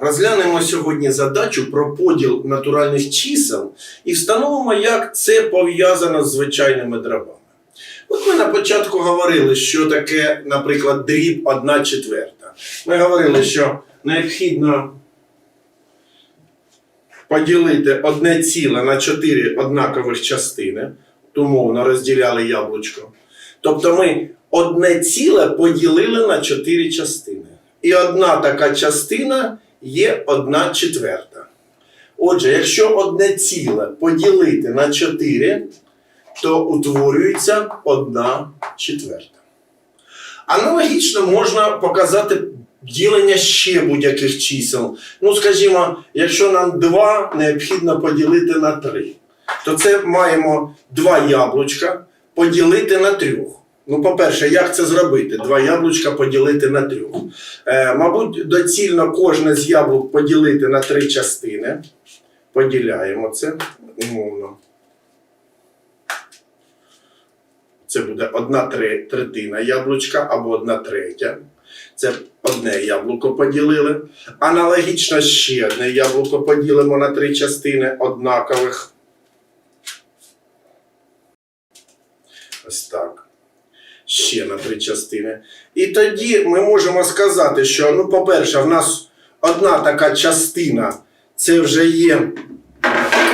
Розглянемо сьогодні задачу про поділ натуральних чисел і встановимо, як це пов'язано з звичайними дробами. От ми на початку говорили, що таке, наприклад, дріб 1 четверта. Ми говорили, що необхідно поділити одне ціле на 4 однакових частини, умовно розділяли яблучко. Тобто ми одне ціле поділили на 4 частини. І одна така частина є одна четверта. Отже, якщо одне ціле поділити на 4, то утворюється одна четверта. Аналогічно можна показати ділення ще будь-яких чисел. Ну, скажімо, якщо нам 2 необхідно поділити на 3, то це маємо 2 яблучка поділити на 3. Ну, по-перше, як це зробити? Два яблучка поділити на трьох. Е, мабуть, доцільно кожне з яблук поділити на три частини. Поділяємо це умовно. Це буде одна третина яблучка або одна третя. Це одне яблуко поділили. Аналогічно ще одне яблуко поділимо на три частини однакових. Ось так. Ще на три частини. І тоді ми можемо сказати, що, ну, по-перше, в нас одна така частина це вже є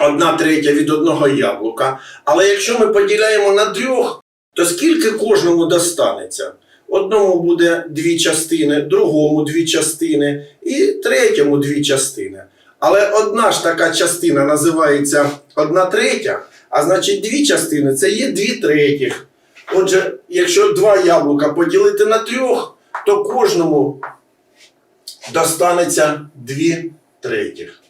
одна третя від одного яблука. Але якщо ми поділяємо на трьох, то скільки кожному достанеться? Одному буде дві частини, другому дві частини і третьому дві частини. Але одна ж така частина називається одна третя, а значить дві частини це є дві третіх. Отже, якщо два яблука поділити на трьох, то кожному достанеться дві третіх.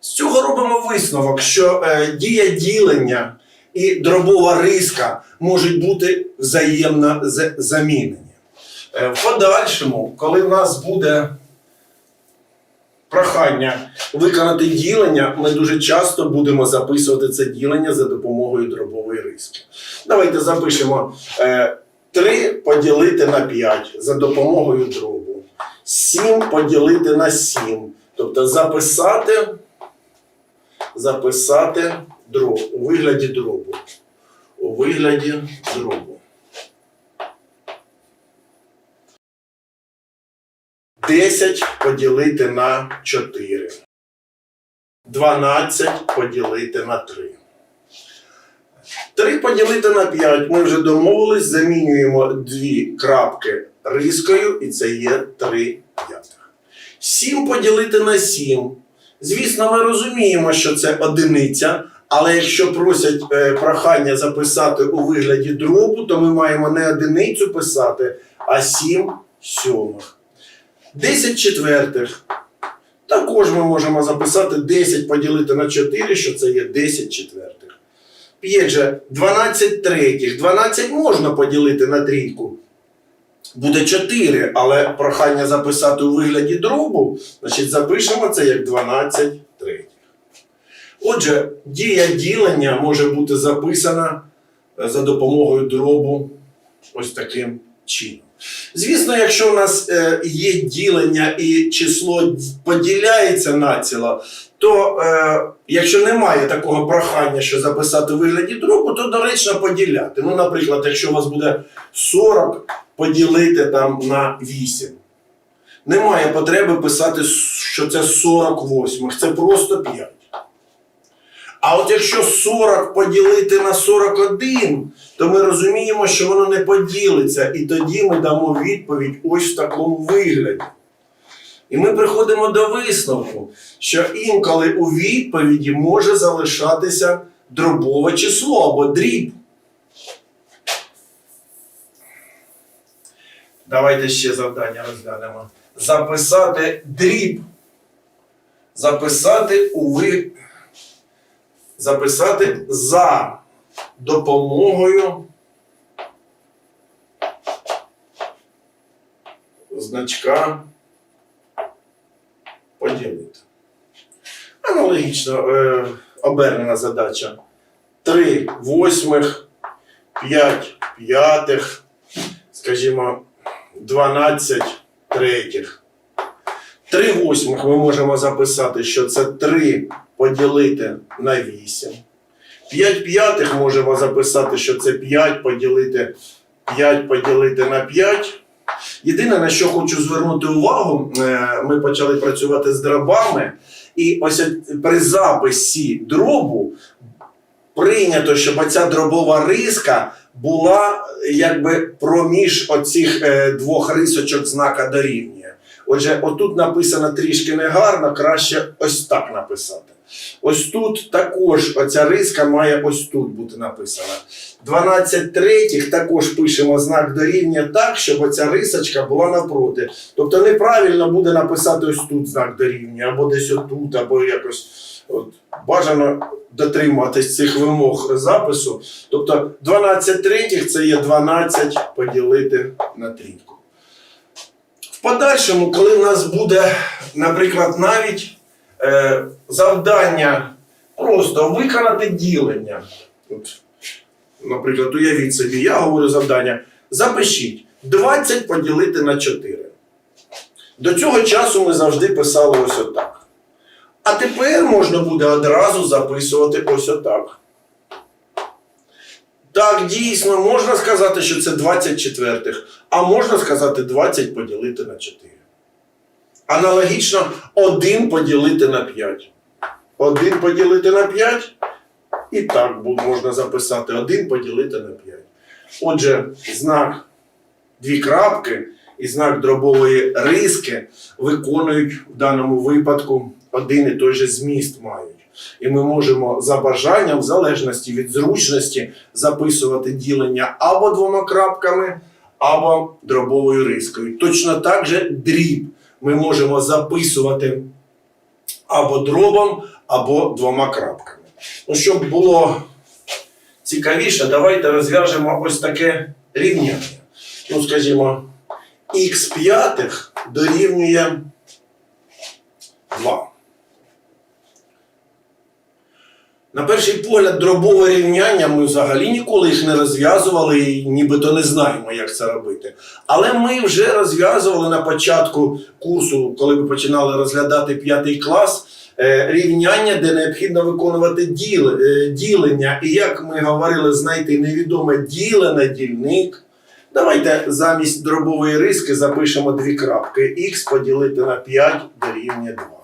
З цього робимо висновок, що е, дія ділення і дробова риска можуть бути взаємно замінені. Е, в подальшому, коли в нас буде прохання виконати ділення, ми дуже часто будемо записувати це ділення за допомогою дробової риски. Давайте запишемо е, 3 поділити на 5 за допомогою дробу. 7 поділити на 7. Тобто записати, записати дроб у вигляді дробу. У вигляді дробу. 10 поділити на 4. 12 поділити на 3. 3 поділити на 5. Ми вже домовились, замінюємо дві крапки рискою, і це є 3 п'ятих. 7 поділити на 7. Звісно, ми розуміємо, що це одиниця, але якщо просять е, прохання записати у вигляді дробу, то ми маємо не одиницю писати, а 7 сьомих. 10 четвертих. Також ми можемо записати 10 поділити на 4, що це є 10 четвертих. 5 же 12 третіх. 12 можна поділити на трійку. Буде 4, але прохання записати у вигляді дробу, значить запишемо це як 12 третіх. Отже, дія ділення може бути записана е, за допомогою дробу ось таким чином. Звісно, якщо у нас е, є ділення і число поділяється націло, то е, якщо немає такого прохання, що записати у вигляді дробу, то доречно поділяти. Ну, наприклад, якщо у вас буде 40 поділити там на 8. Немає потреби писати, що це 48, це просто 5. А от якщо 40 поділити на 41, то ми розуміємо, що воно не поділиться, і тоді ми дамо відповідь ось в такому вигляді. І ми приходимо до висновку, що інколи у відповіді може залишатися дробове число або дріб. Давайте ще завдання розглянемо. Записати дріб. Записати у ви... Записати за допомогою значка поділити. Аналогічно е, обернена задача. 3 восьмих, 5 п'ятих, скажімо, 12 третіх. 3 восьмих ми можемо записати, що це 3 поділити на 8. 5 п'ятих можемо записати, що це 5 поділити 5 поділити на 5. Єдине, на що хочу звернути увагу, е, ми почали працювати з дробами, і ось при записі дробу прийнято, щоб ця дробова риска була якби проміж оцих е, двох рисочок знака дорівнює. Отже, отут написано трішки негарно, краще ось так написати. Ось тут також оця риска має ось тут бути написана. 12 третіх також пишемо знак дорівнює так, щоб оця рисочка була навпроти. Тобто неправильно буде написати ось тут знак дорівнює, або десь отут, або якось. От, бажано дотримуватись цих вимог запису. Тобто 12 третіх це є 12 поділити на трійку. В подальшому, коли в нас буде, наприклад, навіть е, завдання просто виконати ділення. От, наприклад, уявіть собі, я говорю завдання. Запишіть 20 поділити на 4. До цього часу ми завжди писали ось отак. А тепер можна буде одразу записувати ось отак. Так, дійсно, можна сказати, що це 20 четвертих, а можна сказати 20 поділити на 4. Аналогічно 1 поділити на 5. 1 поділити на 5. І так можна записати 1 поділити на 5. Отже, знак дві крапки і знак дробової риски виконують в даному випадку один і той же зміст мають. І ми можемо за бажанням, в залежності від зручності, записувати ділення або двома крапками, або дробовою рискою. Точно так же дріб ми можемо записувати або дробом, або двома крапками. Ну, щоб було цікавіше, давайте розв'яжемо ось таке рівняння. Ну, скажімо, х п'ятих дорівнює 2. На перший погляд, дробове рівняння ми взагалі ніколи їх не розв'язували і нібито не знаємо, як це робити. Але ми вже розв'язували на початку курсу, коли ми починали розглядати п'ятий клас, е, рівняння, де необхідно виконувати е, ділення. І як ми говорили, знайти невідоме ділене дільник. Давайте замість дробової риски запишемо дві крапки. Х поділити на 5 дорівнює 2.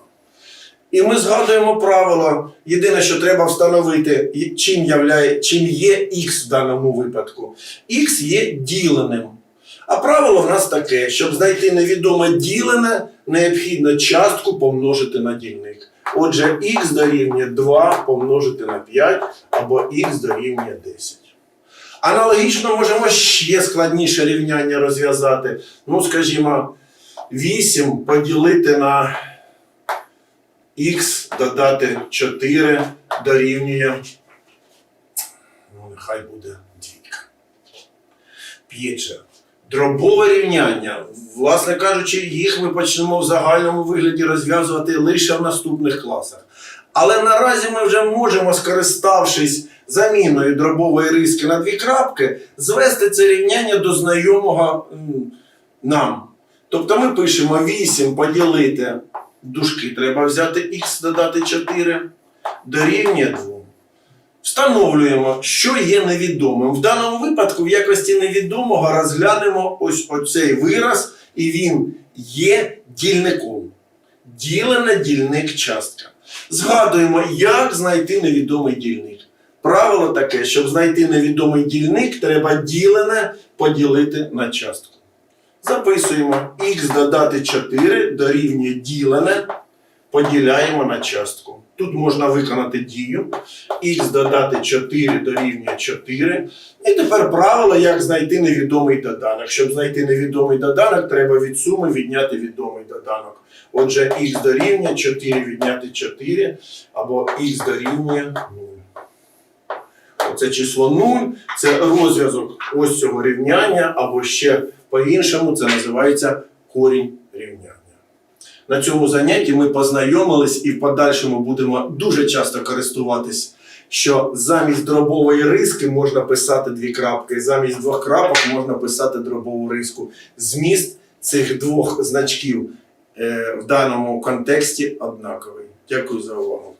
І ми згадуємо правило. Єдине, що треба встановити, чим, являє, чим є х в даному випадку. Х є діленим. А правило в нас таке: щоб знайти невідоме ділене, необхідно частку помножити на дільник. Отже, х дорівнює 2 помножити на 5 або х дорівнює 10. Аналогічно можемо ще складніше рівняння розв'язати. Ну, скажімо, 8 поділити на х додати 4 дорівнює. Ну, нехай буде двійка. П'єче. Дробове рівняння. Власне кажучи, їх ми почнемо в загальному вигляді розв'язувати лише в наступних класах. Але наразі ми вже можемо, скориставшись заміною дробової риски на дві крапки, звести це рівняння до знайомого нам. Тобто ми пишемо 8 поділити дужки треба взяти х додати 4 дорівнює 2. Встановлюємо, що є невідомим. В даному випадку, в якості невідомого, розглянемо ось оцей вираз, і він є дільником. Ділене дільник частка. Згадуємо, як знайти невідомий дільник. Правило таке, щоб знайти невідомий дільник, треба ділене поділити на частку. Записуємо х додати 4 дорівнює ділене, поділяємо на частку. Тут можна виконати дію. х додати 4 дорівнює 4. І тепер правило, як знайти невідомий доданок. Щоб знайти невідомий доданок, треба від суми відняти відомий доданок. Отже, х дорівнює 4 відняти 4, або х дорівнює 0. Оце число 0 це розв'язок ось цього рівняння, або ще по-іншому це називається корінь рівняння. На цьому занятті ми познайомились і в подальшому будемо дуже часто користуватись, що замість дробової риски можна писати дві крапки, замість двох крапок можна писати дробову риску. Зміст цих двох значків е, в даному контексті однаковий. Дякую за увагу.